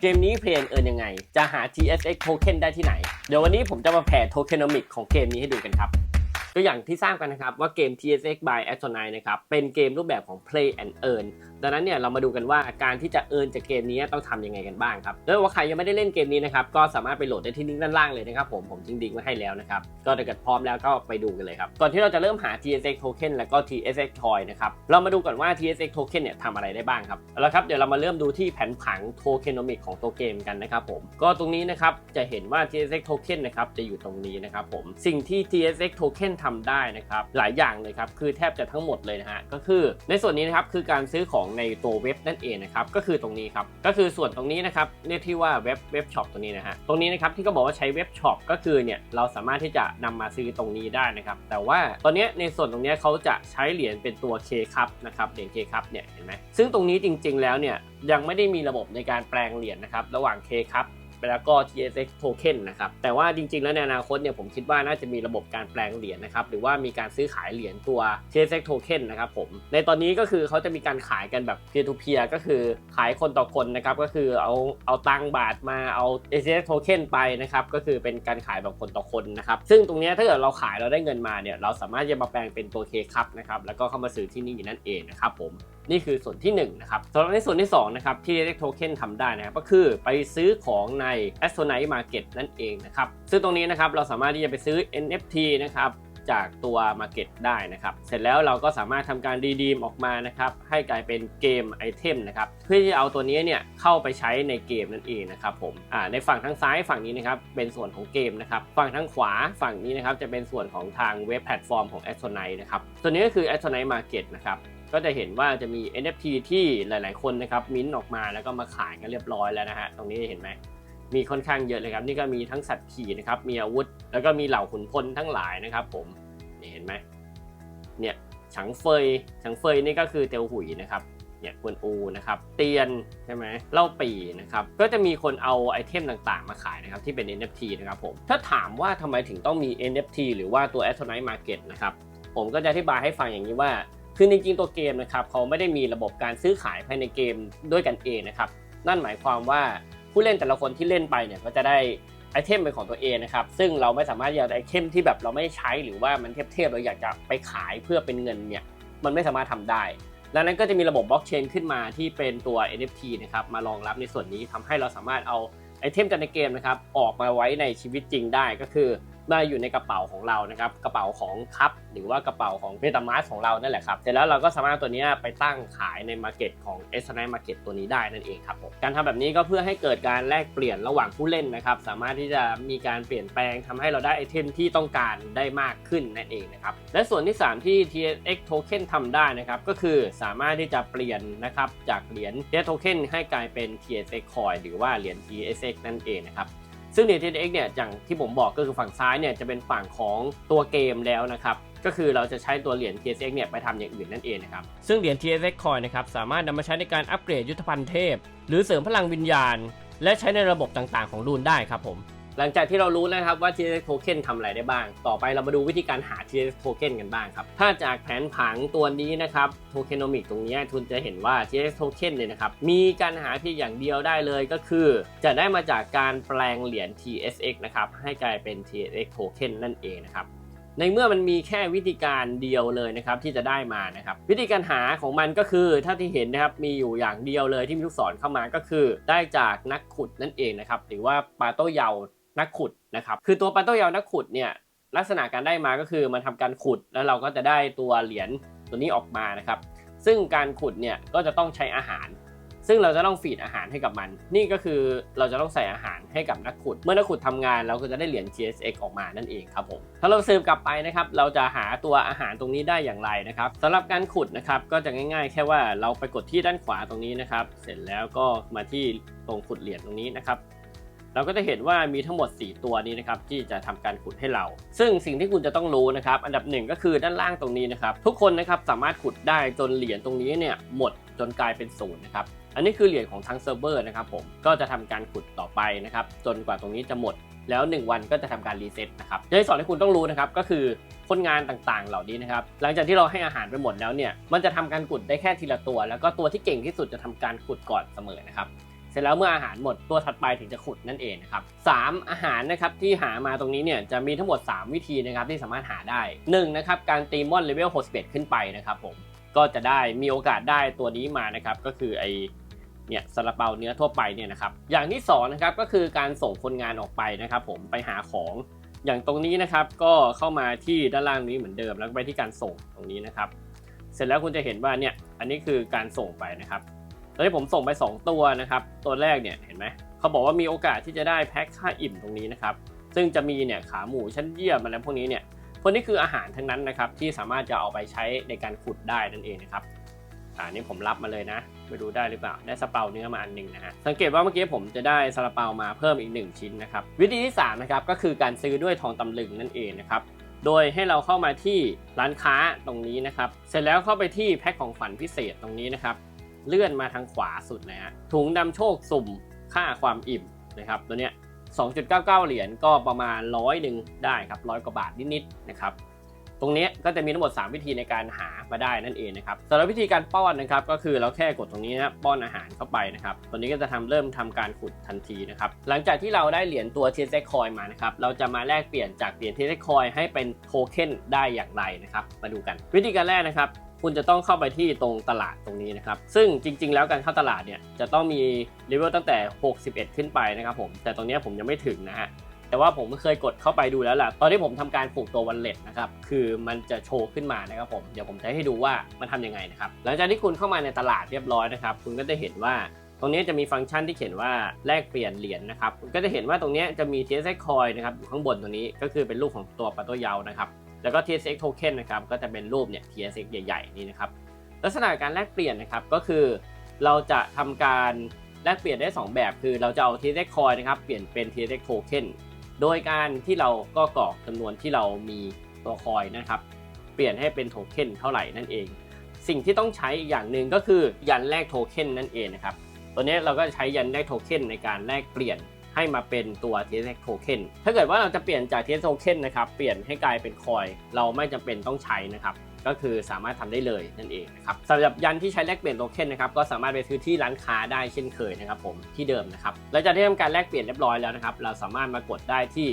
เกมนี้เพลงเอินยังไง จะหา TSX token ได้ที่ไหน เดี๋ยววันนี้ผมจะมาแผ่ tokenomic ของเกมนี้ให้ดูกันครับ ตัวอย่างที่ทราบกันนะครับว่าเกม TSX by a s t r o n i t นะครับเป็นเกมรูปแบบของ play and earn ดังนั้นเนี่ยเรามาดูกันว่าการที่จะเอินจากเกมนี้ต้องทำยังไงกันบ้างครับแล้วว่าใครยังไม่ได้เล่นเกมนี้นะครับก็สามารถไปโหลดได้ที่ลิงก์ด้านล่างเลยนะครับผมผมทิ้งลิงก์ไว้ให้แล้วนะครับก็ถ้าเกิดพร้อมแล้วก็ไปดูกันเลยครับก่อนที่เราจะเริ่มหา TSX token แล้วก็ TSX toy นะครับเรามาดูก่อนว่า TSX token เนี่ยทำอะไรได้บ้างครับเอาละครับเดี๋ยวเรามาเริ่มดูที่แผนผัง tokenomic ของตัวเกมกันนะครับผมก็ตรงนี้นะครับจะเห็นว่า TSX token นะครับจะอยู่ตรงนี้นะครับผมสิ่งที่ TSX token ทำได้นะครับหลายอย่างเลยครับคือแทบจะทั้งหมดเลยนะฮะก็คือในส่วนนี้นะครับคือการซื้อของในตัวเว็บนั่นเองนะครับก็คือตรงนี้ครับก็คือส่วนตรงนี้นะครับเรียกที่ว่าเว็บเว็บช็อปตรงนี้นะฮะตรงนี้นะครับที่ก็บอกว่าใช้เว็บช็อปก็คือเนี่ยเราสามารถที่จะนำมาซื้อตรงนี้ได้นะครับแต่ว่าตอนนี้ในส่วนตรงนี้เขาจะใช้เหรียญเป็นตัว K คัพนะครับเหรียญ K คัพเนี่ยเห็นไหมซึ่งตรงนี้จริง ๆ แล้วเนี่ยยังไม่ได้มีระบบในการแปลงเหรียญนะครับระหว่าง K ครับ แล้วก็ TSX token นะครับ แต่ว่าจริงๆ แล้วในอนาคตเนี่ยผมคิดว่าน่าจะมีระบบการแปลงเหรียญนะครับ หรือว่ามีการซื้อขายเหรียญตัว TSX token นะครับผม ในตอนนี้ก็คือเขาจะมีการขายกันแบบ peer to peer ก็คือขายคนต่อคนนะครับ ก็คือเอาเอาตังค์บาทมาเอา TSX token ไปนะครับ ก็คือเป็นการขายแบบคนต่อคนนะครับ ซึ่งตรงนี้ถ้าเกิดเราขายเราได้เงินมาเนี่ย เราสามารถจะมาแปลงเป็นตัว K คัพนะครับ แล้วก็เข้ามาซื้อที่นี่นั่นเองนะครับผม นี่คือส่วนที่1นะครับสำหรับในส่วนที่2นะครับที่ TSX Token ทำได้นะครับก็คือไปซื้อของใน a s t r o n i t e Market นั่นเองนะครับซึ่งตรงนี้นะครับเราสามารถที่จะไปซื้อ NFT นะครับจากตัว Market ได้นะครับ เสร็จแล้วเราก็สามารถทำการรีดีมออกมานะครับให้กลายเป็นเกมไอเทมนะครับเพื่อที่จะเอาตัวนี้เนี่ยเข้าไปใช้ในเกมนั่นเองนะครับผมอ่าในฝั่งทางซ้ายฝั่งนี้นะครับเป็นส่วนของเกมนะครับฝั่งทางขวาฝั่งนี้นะครับจะเป็นส่วนของทางเว็บแพลตฟอร์มของ a s t r o n i t e นะครับตัวนี้ก็คือ a s t r o n i t e Market นะครับ ก็จะเห็นว่าจะมี NFT ที่หลาย ๆ คนนะครับมิ้นท์ออกมาแล้วก็มาขายกันเรียบร้อยแล้วนะฮะตรงนี้เห็นไหมมีค่อนข้างเยอะเลยครับ นี่ก็มีทั้งสัตว์ขี่นะครับมีอาวุธ แล้วก็มีเหล่าขุนพลทั้งหลายนะครับ ผมนี่เห็นไหมเนี่ยฉังเฟยฉังเฟยนี่ก็คือเตียวหุยนะครับเนี่ยกวนอูนะครับ เตียนใช่ไหมเล่าปีนะครับ ก็จะมีคนเอาไอเทมต่างๆ มาขายนะครับที่เป็น NFT นะครับผม ถ้าถามว่าทำไมถึงต้องมี NFT หรือว่าตัว a s t r o n i t e Market นะครับ ผมก็จะอธิบายให้ฟังอย่างนี้ว่า คือจริงๆตัวเกมนะครับเขาไม่ได้มีระบบการซื้อขายภายในเกมด้วยกันเองนะครับนั่นหมายความว่าผู้เล่นแต่ละคนที่เล่นไปเนี่ยก็จะได้ไอเทมเป็นของตัวเองนะครับซึ่งเราไม่สามารถจะเอาไอเทมที่แบบเราไม่ใช้หรือว่ามันเทพๆเราอยากจะไปขายเพื่อเป็นเงินเนี่ยมันไม่สามารถทำได้ดังนั้นก็จะมีระบบบล็อกเชนขึ้นมาที่เป็นตัว NFT นะครับมารองรับในส่วนนี้ทำให้เราสามารถเอาไอเทมจากในเกมนะครับออกมาไว้ในชีวิตจริงได้ก็คือมาอยู่ในกระเป๋าของเรานะครับกระเป๋าของคัพ หรือว่ากระเป๋าของเ e ตามาสของเรานั่นแหละครับ เสร็จแล้วเราก็สามารถตัวนี้ไปตั้งขายในมาร์เก็ตของ s อ n i Market ตัวนี้ได้นั่นเองครับผมการทำแบบนี้ก็เพื่อให้เกิดการแลกเปลี่ยนระหว่างผู้เล่นนะครับ สามารถที่จะมีการเปลี่ยนแปลงทำให้เราได้ไอเทมที่ต้องการได้มากขึ้นนั่นเองนะครับ และส่วนที่ 3 ที่ TSX Token ทำได้นะครับ ก็คือสามารถที่จะเปลี่ยนนะครับจากเหรียญ TSX Token ให้กลายเป็น TSX Coin หรือว่าเหรียญ TSX นั่นเองนะครับซึ่งเหรียญ TSX เนี่ยอย่างที่ผมบอกก็คือฝั่งซ้ายเนี่ยจะเป็นฝั่งของตัวเกมแล้วนะครับ ก็คือเราจะใช้ตัวเหรียญ TSX เนี่ยไปทำอย่างอื่นนั่นเองนะครับ ซึ่งเหรียญ TSX Coin นะครับสามารถนำมาใช้ในการอัปเกรดยุทธภัณฑ์เทพ หรือเสริมพลังวิญญาณ และใช้ในระบบต่างๆ ของรูนได้ครับผมหลังจากที่เรารู้นะครับว่า TSX Token ทำอะไรได้บ้าง ต่อไปเรามาดูวิธีการหา TSX Token กันบ้างครับ ถ้าจากแผนผังตัวนี้นะครับ Tokenomic ตรงนี้ทุนจะเห็นว่า TSX Token เนี่ยนะครับ มีการหาเพียงอย่างเดียวได้เลยก็คือ จะได้มาจากการแปลงเหรียญ TSX นะครับ ให้กลายเป็น TSX Token นั่นเองนะครับ ในเมื่อมันมีแค่วิธีการเดียวเลยนะครับที่จะได้มานะครับวิธีการหาของมันก็คือถ้าที่เห็นนะครับมีอยู่อย่างเดียวเลยที่มีลูกศรเข้ามาก็คือ ได้จากนักขุดนั่นเองนะครับหรือว่าปาโต้เยานักขุดนะครับคือตัวปาโต้เยานักขุดเนี่ยลักษณะการได้มาก็คือมันทำการขุดแล้วเราก็จะได้ตัวเหรียญตัวนี้ออกมานะครับซึ่งการขุดเนี่ยก็จะต้องใช้อาหาร ซึ่งเราจะต้องฟีดอาหารให้กับมัน นี่ก็คือเราจะต้องใส่อาหารให้กับนักขุด เมื่อนักขุดทำงานเราก็จะได้เหรียญ TSX ออกมานั่นเองครับผมถ้าเราสืบกลับไปนะครับเราจะหาตัวอาหารตรงนี้ได้อย่างไรนะครับสำหรับการขุดนะครับก็จะง่าย ๆ แค่ว่าเราไปกดที่ด้านขวาตรงนี้นะครับ เสร็จแล้วก็มาที่ตรงขุดเหรียญตรงนี้นะครับเราก็จะเห็นว่ามีทั้งหมด 4 ตัวนี้นะครับที่จะทำการขุดให้เรา ซึ่งสิ่งที่คุณจะต้องรู้นะครับ อันดับหนึ่งก็คือด้านล่างตรงนี้นะครับ ทุกคนนะครับสามารถขุดได้จนเหรียญตรงนี้เนี่ยหมดจนกลายเป็นศูนย์นะครับ อันนี้คือเหรียญของทั้งเซิร์ฟเวอร์นะครับผมก็จะทำการขุดต่อไปนะครับจนกว่าตรงนี้จะหมด แล้ว 1 วันก็จะทำการรีเซ็ตนะครับอย่างที่สองที่คุณต้องรู้นะครับก็คือคนงานต่างๆ เหล่านี้นะครับหลังจากที่เราให้อาหารไปหมดแล้วเนี่ยมันจะทำการขุดได้แค่ทีละตัว แล้วก็ตัวที่เก่งที่สุดจะทำการขุดก่อนเสมอนะครับเสร็จแล้วเมื่ออาหารหมดตัวถัดไปถึงจะขุดนั่นเองนะครับสามอาหารนะครับที่หามาตรงนี้เนี่ยจะมีทั้งหมด 3 วิธีนะครับที่สามารถหาได้1นะครับการตีมอนเลเวล61ขึ้นไปนะครับผมก็จะได้มีโอกาสได้ตัวนี้มานะครับก็คือไอ เนี่ยซาลาเปาเนื้อทั่วไปเนี่ยนะครับอย่างที่สองนะครับก็คือการส่งคนงานออกไปนะครับผมไปหาของอย่างตรงนี้นะครับก็เข้ามาที่ด้านล่างนี้เหมือนเดิมแล้วไปที่การส่งตรงนี้นะครับ เสร็จแล้วคุณจะเห็นว่าเนี่ยอันนี้คือการส่งไปนะครับตอนนี้ผมส่งไป 2 ตัวนะครับตัวแรกเนี่ยเห็นไหมเขาบอกว่ามีโอกาสที่จะได้แพ็คค่าอิ่มตรงนี้นะครับซึ่งจะมีเนี่ยขาหมูชั้นเยี่ยมอะไรพวกนี้เนี่ยพวกนี้คืออาหารทั้งนั้นนะครับที่สามารถจะเอาไปใช้ในการขุดได้นั่นเองนะครับานี่ผมรับมาเลยนะไปดูได้หรือเปล่า ได้ซาลาเปาเนื้อมาอันหนึ่งนะฮะ สังเกตว่าเมื่อกี้ผมจะได้ซาลาเปามาเพิ่มอีก 1 ชิ้นนะครับ วิธีที่3นะครับก็คือการซื้อด้วยทองตำลึงนั่นเองนะครับ โดยให้เราเข้ามาที่ร้านค้าตรงนี้นะครับ เสร็จแล้วเข้าไปที่แพ็คของขวัญพิเศษตรงนี้นะครับ เลื่อนมาทางขวาสุดนะฮะ ถุงนำโชคสุ่มค่าความอิ่มนะครับ ตัวเนี้ย2.99 เหรียญก็ประมาณร้อยหนึ่งได้ครับร้อยกว่าบาทนิดๆนะครับ ตรงนี้ก็จะมีทั้งหมด 3 วิธีในการหามาได้นั่นเองนะครับสำหรับวิธีการป้อนนะครับก็คือเราแค่กดตรงนี้นะป้อนอาหารเข้าไปนะครับตัวนี้ก็จะทำเริ่มทำการขุดทันทีนะครับหลังจากที่เราได้เหรียญตัว t s x Coin มานะครับเราจะมาแลกเปลี่ยนจากเหรียญ t s x Coin ให้เป็นโทเค็นได้อย่างไรนะครับมาดูกัน วิธีการแรกนะครับคุณจะต้องเข้าไปที่ตรงตลาดตรงนี้นะครับ ซึ่งจริง ๆ แล้วการเข้าตลาดเนี่ยจะต้องมีเลเวลตั้งแต่ 61 ขึ้นไปนะครับผม แต่ตรงนี้ผมยังไม่ถึงนะฮะ แต่ว่าผมเคยกดเข้าไปดูแล้วล่ะ ตอนที่ผมทำการผูกตัววันเล็ตนะครับ คือมันจะโชว์ขึ้นมานะครับผม เดี๋ยวผมจะให้ดูว่ามันทำยังไงนะครับ หลังจากที่คุณเข้ามาในตลาดเรียบร้อยนะครับ คุณก็จะเห็นว่าตรงนี้จะมีฟังก์ชันที่เขียนว่าแลกเปลี่ยนเหรียญนะครับ ก็จะเห็นว่าตรงนี้จะมี TSX Coin นะครับอยู่ข้างบนตรงนี้ก็คือเป็นรูปของตัวปลาโตเยานะครับ แล้วก็ TSX Token นะครับก็จะเป็นรูปเนี่ย TSX ใหญ่ๆนี่นะครับลักษณะการแลกเปลี่ยนนะครับก็คือ เราจะทำการแลกเปลี่ยนได้ 2 แบบ คือเราจะเอา TSX Coin นะครับเปลี่ยนเป็น TSX Token โดยการที่เราก็กรอกจำนวนที่เรามีตัวคอยนะครับ เปลี่ยนให้เป็นโทเค็นเท่าไหร่นั่นเอง สิ่งที่ต้องใช้อีกอย่างหนึ่งก็คือยันแลกโทเค็นนั่นเองนะครับ ตัวนี้เราก็ใช้ยันแลกโทเค็นในการแลกเปลี่ยนให้มาเป็นตัว TSX Token ถ้าเกิดว่าเราจะเปลี่ยนจาก TSX Token นะครับ เปลี่ยนให้กลายเป็นคอย เราไม่จำเป็นต้องใช้นะครับ ก็คือสามารถทำได้เลยนั่นเองนะครับสำหรับยันที่ใช้แลกเปลี่ยนโทเค็นนะครับก็สามารถไปซื้อที่ร้านค้าได้เช่นเคยนะครับผมที่เดิมนะครับหลังจากที่ทำการแลกเปลี่ยนเรียบร้อยแล้วนะครับเราสามารถมากดได้ที่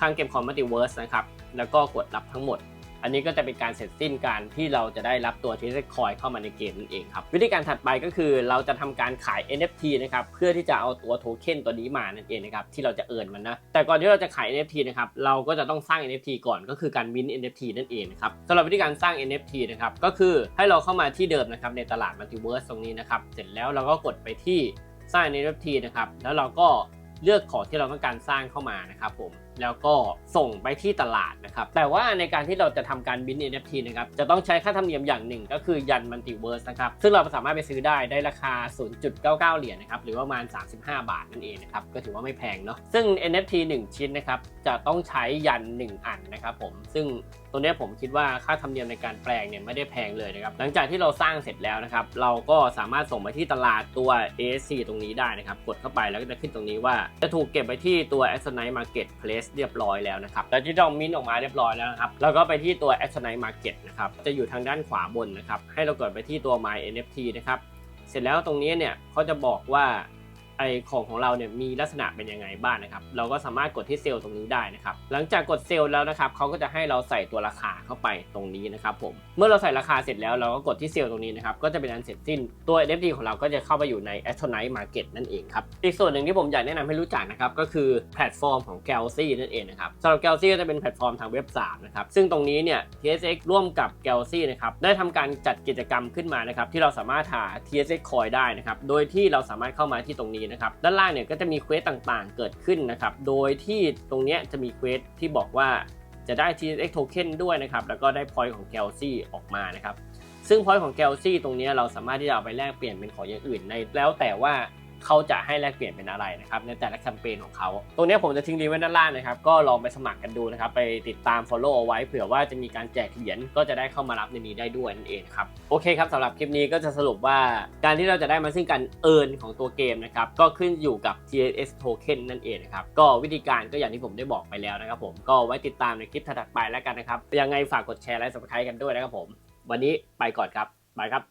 ทางเกมคอมมัลติเวิร์สนะครับแล้วก็กดรับทั้งหมด อันนี้ก็จะเป็นการเสร็จสิ้นการที่เราจะได้รับตัว t ท s คอยเข้ามาในเกมนั่นเองครับ วิธีการถัดไปก็คือเราจะทำการขาย NFT นะครับเพื่อที่จะเอาตัวโทเค็นตัวนี้มานั่นเองนะครับที่เราจะเอิร์นมันนะแต่ก่อนที่เราจะขาย NFT นะครับเราก็จะต้องสร้าง NFT ก่อนก็คือการมิน NFT นั่นเองนะครับสำหรับวิธีการสร้าง NFT นะครับก็คือให้เราเข้ามาที่เดิมนะครับในตลาด Multiverse ตรงนี้นะครับเสร็จแล้วเราก็กดไปที่สร้าง NFT นะครับแล้วเราก็เลือกของที่เราต้องการสร้างเข้ามานะครับผม แล้วก็ส่งไปที่ตลาดนะครับ แต่ว่าในการที่เราจะทำการบิน NFT นะครับ จะต้องใช้ค่าธรรมเนียมอย่างหนึ่ง ก็คือยันมัลติเวิร์สนะครับ ซึ่งเราสามารถไปซื้อได้ได้ราคา 0.99 เหรียญนะครับ หรือว่าประมาณ 35 บาทนั่นเองนะครับ ก็ถือว่าไม่แพงเนาะ ซึ่ง NFT 1 ชิ้นนะครับ จะต้องใช้ยัน 1 อันนะครับผม ซึ่ง ตัวนี้ผมคิดว่าค่าธรรมเนียมในการแปลงเนี่ยไม่ได้แพงเลยนะครับ หลังจากที่เราสร้างเสร็จแล้วนะครับ เราก็สามารถส่งไปที่ตลาดตัว ASC ตรงนี้ได้นะครับ กดเข้าไปแล้วก็จะขึ้นตรงนี้ว่า จะถูกเก็บไปที่ตัว a s o n i t e Marketplace เรียบร้อยแล้วนะครับแล้วที่เรามินออกมาเรียบร้อยแล้วนะครับเราก็ไปที่ตัว a s o n i t e Market นะครับจะอยู่ทางด้านขวาบนนะครับให้เรากดไปที่ตัว My NFT นะครับเสร็จแล้วตรงนี้เนี่ยเขาจะบอกว่า ไอของของเราเนี่ยมีลักษณะเป็นยังไงบ้างนะครับ เราก็สามารถกดที่เซลล์ตรงนี้ได้นะครับ หลังจากกดเซลล์แล้วนะครับเขาก็จะให้เราใส่ตัวราคาเข้าไปตรงนี้นะครับผม เมื่อเราใส่ราคาเสร็จแล้วเราก็กดที่เซลล์ตรงนี้นะครับ ก็จะเป็นอันเสร็จสิ้น ตัว NFT ของเราก็จะเข้าไปอยู่ใน a s t r o n i t e Market นั่นเองครับ อีกส่วนหนึ่งที่ผมอยากแนะนำให้รู้จักนะครับ ก็คือแพลตฟอร์มของ Galaxy นั่นเองนะครับสำหรับ Galaxy ก็จะเป็นแพลตฟอร์มทางเว็บ3นะครับ ซึ่งตรงนี้เนี่ย TSX ร่วมกับ Galaxy นะครับ ได้ทำการจัดกิจกรรมขึ้นมานะครับ ที่เราสามารถหา TSX Coin ได้นะครับ โดยที่เราสามารถเข้ามาที่ตรงนี้นะครับด้านล่างเนี่ยก็จะมีเควสต่างๆ เกิดขึ้นนะครับโดยที่ตรงเนี้ยจะมีเควสที่บอกว่าจะได้ TSX Token ด้วยนะครับแล้วก็ได้ point ของ Galaxy ออกมานะครับซึ่ง point ของ Galaxy ตรงนี้เราสามารถที่จะเอาไปแลกเปลี่ยนเป็นของอย่างอื่นในแล้วแต่ว่า เขาจะให้แลกเปลี่ยนเป็นอะไรนะครับในแต่ละแคมเปญของเขา ตรงนี้ผมจะทิ้งลิงก์ไว้ด้านล่างนะครับ ก็ลองไปสมัครกันดูนะครับ ไปติดตาม Follow เอาไว้เผื่อว่าจะมีการแจกเหรียญก็จะได้เข้ามารับในนี้ได้ด้วยนั่นเองครับ โอเคครับสำหรับคลิปนี้ก็จะสรุปว่าการที่เราจะได้มาซึ่งการเอิร์นของตัวเกมนะครับ ก็ขึ้นอยู่กับ TSS Token นั่นเองนะครับ ก็วิธีการก็อย่างที่ผมได้บอกไปแล้วนะครับ ผมก็ไว้ติดตามในคลิปถัดไปแล้วกันนะครับยังไงฝากกดแชร์และ subscribe กันด้วยนะครับผม วันนี้ไปก่อนครับบายครับ